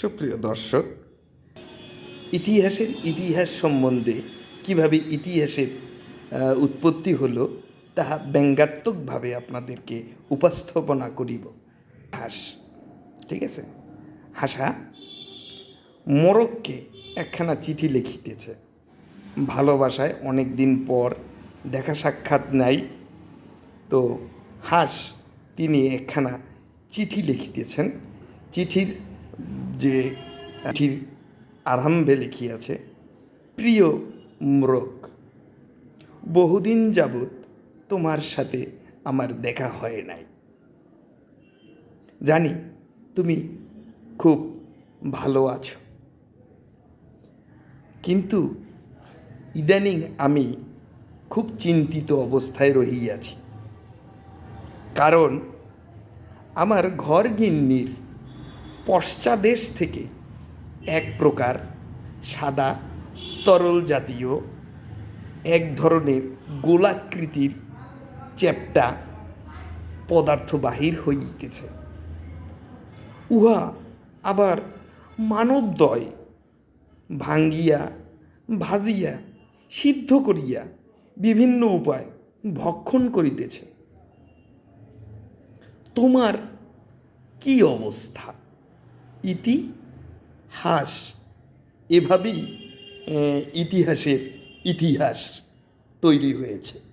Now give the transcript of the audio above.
সুপ্রিয় দর্শক, ইতিহাসের ইতিহাস সম্বন্ধে কীভাবে ইতিহাসের উৎপত্তি হলো, তাহা ব্যঙ্গাত্মকভাবে আপনাদেরকে উপস্থাপনা করিব। হাস, ঠিক আছে? হাসা মোরককে একখানা চিঠি লিখিতেছে। ভালোবাসায় অনেক দিন পর দেখা সাক্ষাৎ নাই। তো হাস, তিনি একখানা চিঠি লিখিতেছেন। চিঠির যে চিঠির আরম্ভে লিখিয়াছে, প্রিয় মোরক, বহুদিন যাবৎ তোমার সাথে আমার দেখা হয় নাই। জানি তুমি খুব ভালো আছো। কিন্তু ইদানিং আমি খুব চিন্তিত অবস্থায় রহিয়াছি। কারণ আমার ঘর গিন্নির পশ্চাদেশ থেকে এক প্রকার সাদা তরল জাতীয় এক ধরনের গোলাকৃতির চ্যাপ্টা পদার্থ বাহির হইতেছে। উহা আবার মানবদয় ভাঙ্গিয়া, ভাজিয়া, সিদ্ধ করিয়া বিভিন্ন উপায় ভক্ষণ করিতেছে। তোমার কি অবস্থা? ইতি হাস। এভাবেই ইতিহাসের ইতিহাস তৈরি হয়েছে।